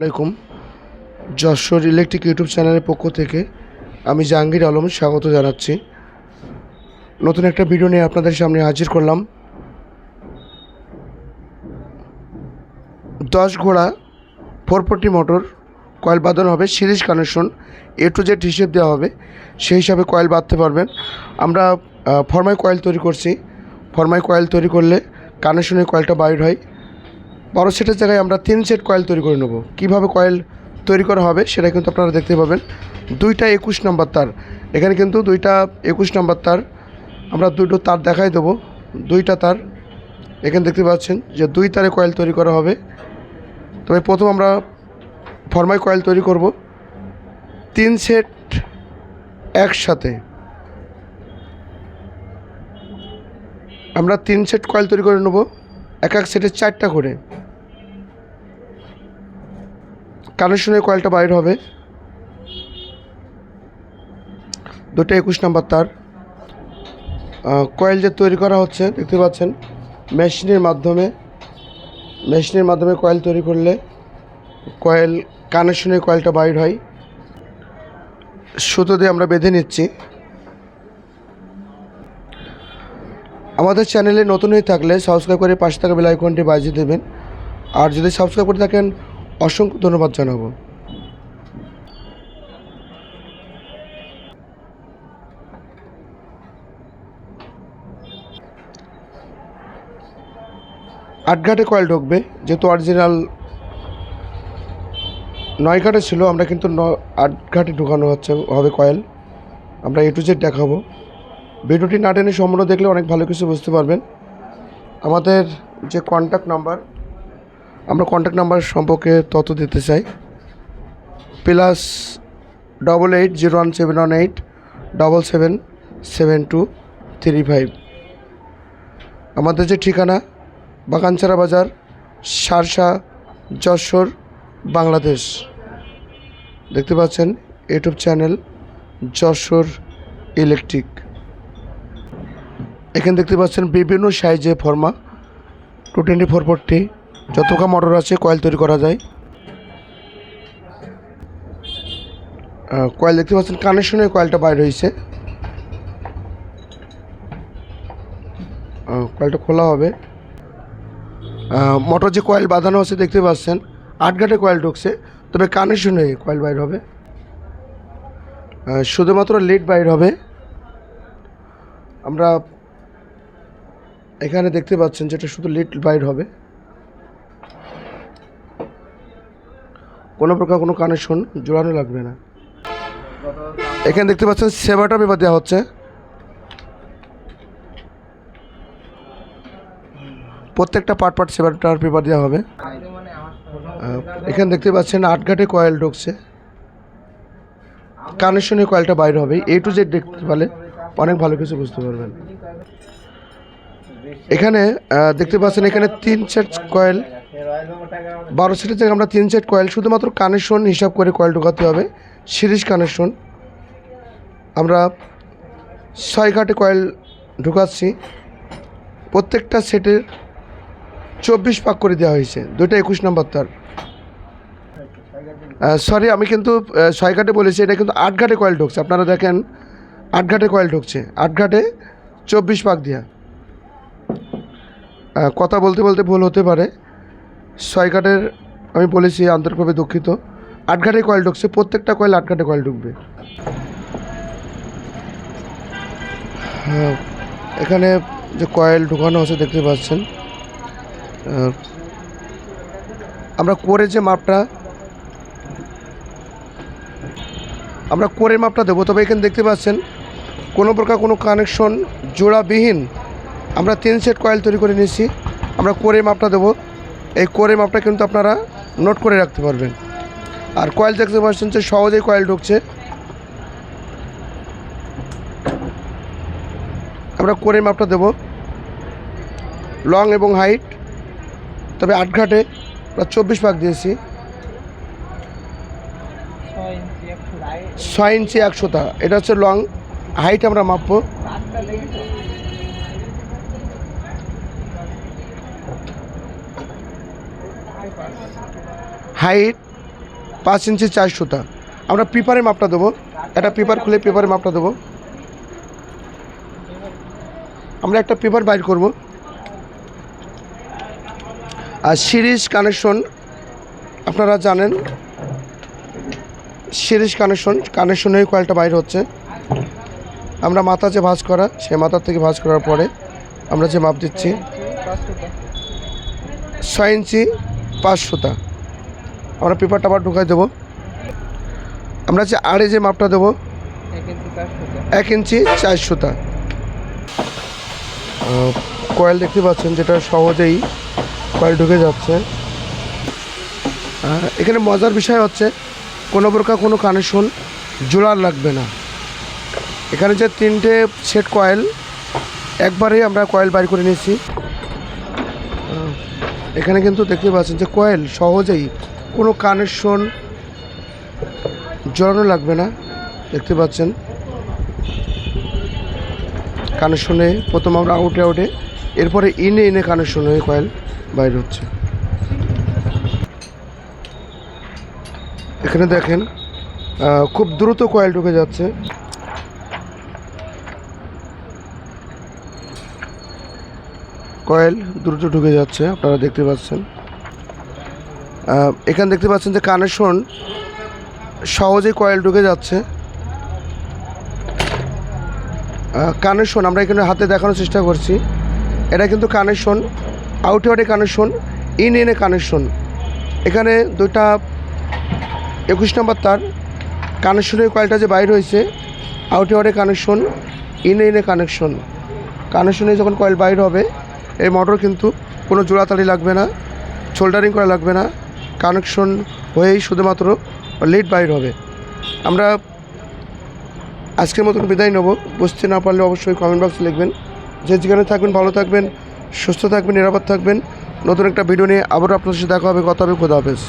আলাইকুম। Jessore electric YouTube চ্যানেলের পক্ষ থেকে আমি জাহাঙ্গীর আলম স্বাগত জানাচ্ছি। নতুন একটা ভিডিও নিয়ে আপনাদের সামনে হাজির করলাম। দশ ঘোড়া, ফোর ফোরটি মোটর, কয়েল বাঁধানো হবে, series connection, A to Z হিসেব দেওয়া হবে, সেই হিসাবে কয়েল বাঁধতে পারবেন। আমরা ফরমাই কয়েল তৈরি করছি। ফরমাই কয়েল তৈরি করলে কানেকশনের কয়েলটা বাইর হয়। বারো সেটের জায়গায় আমরা তিন সেট কয়েল তৈরি করে নেব। কীভাবে কয়েল তৈরি করা হবে সেটা কিন্তু আপনারা দেখতে পাবেন। দুইটা একুশ নম্বর তার। এখানে কিন্তু দুইটা একুশ নম্বর তার। আমরা দুটো তার দেখাই দেবো। দুইটা তার। এখানে দেখতে পাচ্ছেন যে দুই তারে কয়েল তৈরি করা হবে। তবে প্রথম আমরা ফরমাই কয়েল তৈরি করব। তিন সেট একসাথে। আমরা তিন সেট কয়েল তৈরি করে নেব। এক এক সেটে চারটা করে। কানেকশনের কয়েলটা বাইর হবে। দুটো একুশ নাম্বার তার। কয়েল যে তৈরি করা হচ্ছে, দেখতে পাচ্ছেন, মেশিনের মাধ্যমে মেশিনের মাধ্যমে কয়েল তৈরি করলে কয়েল কানেকশনের কয়েলটা বাইর হয়। সুতো দিয়ে আমরা বেঁধে নিচ্ছি। আমাদের চ্যানেলে নতুন হয়ে থাকলে সাবস্ক্রাইব করে পাশে থাকা বেল আইকনটি বাজিয়ে দেবেন। আর যদি সাবস্ক্রাইব করে থাকেন অসংখ্য ধন্যবাদ জানাব। আটঘাটে কয়েল ঢুকবে, যেহেতু অরিজিনাল নয় ঘাটে ছিল, আমরা কিন্তু ন আট ঘাটে ঢুকানো হচ্ছে, হবে কয়েল। আমরা এ টু জেড দেখাবো। ভিডিওটি না টেনে সম্পূর্ণ দেখলে অনেক ভালো কিছু বুঝতে পারবেন। আমাদের যে কন্ট্যাক্ট নাম্বার আমরা কন্ট্যাক্ট নাম্বার সম্পর্কে তথ্য দিতে চাই। Plus double eight zero one seven one eight double seven seven two three five আমাদের যে ঠিকানা বাগানচারা বাজার, সারসা, যশোর, বাংলাদেশ। দেখতে পাচ্ছেন, ইউটিউব চ্যানেল যশোর ইলেকট্রিক। এখানে দেখতে পাচ্ছেন বিভিন্ন সাইজে ফর্মা টু টোয়েন্টি ফোর ফোরটি যতকা মোটর আছে কয়েল তৈরি করা যায়। কয়েল দেখতে পাচ্ছেন কানেকশনের কয়েলটা বাইর আহ, কয়েলটা খোলা হবে। মোটর যে কয়েল বাঁধানো আছে দেখতে পাচ্ছেন আট ঘাটে কয়েল ঢুকছে তবে কানেকশনে কয়েল বাইর হবে। শুধুমাত্র লিড বাইর হবে। আমরা এখানে দেখতে পাচ্ছেন যেটা শুধু লিড বাইর হবে। কোনো প্রকার কোনো কানেকশন জোড়ানো লাগবে না। এখানে দেখতে পাচ্ছেন সেবাটা পেপার দেওয়া হচ্ছে। প্রত্যেকটা পার্ট পার্ট সেবাটার পেপার দেওয়া হবে। এখানে দেখতে পাচ্ছেন আটঘাটে কয়েল ঢুকছে। কানেকশনের কয়েলটা বাইরে হবে। এ টু জেড দেখতে পারলে অনেক ভালো কিছু বুঝতে পারবেন। এখানে দেখতে পাচ্ছেন এখানে তিন সেট কয়েল বারো সেটের জায়গায় আমরা তিন সেট কয়েল শুধুমাত্র কানেকশন হিসাব করে কয়েল ঢোকাতে হবে সিরিজ কানেকশন আমরা ছয় ঘাটে কয়েল ঢুকাচ্ছি। প্রত্যেকটা সেটের চব্বিশ পাক করে দেওয়া হয়েছে, দুইটা একুশ নম্বর তার। সরি আমি কিন্তু ছয় ঘাটে বলেছি, এটা কিন্তু আট ঘাটে কয়েল ঢুকছে। আপনারা দেখেন, আট ঘাটে কয়েল ঢুকছে, আট ঘাটে চব্বিশ পাক দেওয়া কথা বলতে বলতে ভুল হতে পারে। ছয় ঘাটের আমি বলেছি আন্তরিকভাবে দুঃখিত। আট ঘাটে কয়েল ঢুকছে, প্রত্যেকটা কয়েল আটঘাটে কয়েল ঢুকবে। এখানে যে কয়েল ঢুকানো আছে দেখতে পাচ্ছেন। আমরা করে যে মাপটা, আমরা করে মাপটা দেবো, তবে এখানে দেখতে পাচ্ছেন, কোনো প্রকার কোনো কানেকশন জোড়াবিহীন আমরা তিন সেট কয়েল তৈরি করে নিয়েছি। আমরা করে মাপটা দেবো। এই করে মাপটা কিন্তু আপনারা নোট করে রাখতে পারবেন। আর কয়েল দেখতে পাচ্ছেন যে সহজেই কয়েল ঢুকছে। আমরা করে মাপটা দেবো। লং এবং হাইট তবে আট ঘাটে আমরা চব্বিশ ভাগ দিয়েছি। ছয় ইঞ্চি একশোটা। এটা হচ্ছে লং হাইট আমরা মাপবো। হাইট পাঁচ ইঞ্চি চার সুতা। আমরা পেপারে মাপটা দেবো। একটা পেপার খুলে পেপারে মাপটা দেবো। আমরা একটা পেপার বাইর করব। আর সিরিজ কানেকশন, আপনারা জানেন, সিরিজ কানেকশন কানেকশনের কয়েলটা বাইর হচ্ছে। আমরা মাথা যে ভাঁজ করা, সেই মাথার থেকে ভাঁজ করার পরে আমরা যে মাপ দিচ্ছি, ছয় ইঞ্চি পাঁচ সুতা। আমরা পেপারটা আবার ঢুকাই দেবো। আমরা যে আড়ে যে মাপটা দেবো এক ইঞ্চি চার সুতা। কয়েল দেখতে পাচ্ছেন যেটা সহজেই কয়েল ঢুকে যাচ্ছে। এখানে মজার বিষয় হচ্ছে কোনো প্রকার কোনো কানেকশন জোড়ার লাগবে না। এখানে যে তিনটে সেট কয়েল একবারেই আমরা কয়েল বাইর করে নিয়েছি। এখানে কিন্তু দেখতে পাচ্ছেন যে কয়েল সহজেই কোনো কানেকশন জোড়ানো লাগবে না, দেখতে পাচ্ছেন। কানেকশনে প্রথম আমরা আউটে আউটে এরপরে ইনে ইনে কানেকশন হয়ে কয়েল বাইর হচ্ছে। এখানে দেখেন খুব দ্রুত কয়েল ঢুকে যাচ্ছে। কয়েল দ্রুত ঢুকে যাচ্ছে, আপনারা দেখতে পাচ্ছেন। এখানে দেখতে পাচ্ছেন যে কানেকশন সহজেই কয়েল ঢুকে যাচ্ছে। কানেকশন আমরা এখানে হাতে দেখানোর চেষ্টা করছি। এটা কিন্তু কানেকশন আউটে আউটে কানেকশন ইন ইনে কানেকশন। এখানে দুইটা একুশ নম্বর তার, কানেকশনের কয়েলটা যে বাইর হয়েছে আউটে আউটে কানেকশন ইনে ইনে কানেকশন। কানেকশনে যখন কয়েল বাইর হবে, এই মোটর কিন্তু কোনো জোড়াতালি লাগবে না শোল্ডারিং করা লাগবে না। কানেকশন হয়েই শুধুমাত্র লিড বাইর হবে। আমরা আজকের মতন বিদায় নেব। বুঝতে না পারলে অবশ্যই কমেন্ট বক্সে লিখবেন। যে যেখানে থাকবেন, ভালো থাকবেন, সুস্থ থাকবেন, নিরাপদ থাকবেন। নতুন একটা ভিডিও নিয়ে আবারও আপনার সাথে দেখা হবে। কথা হবে, খোদা হাফেজ।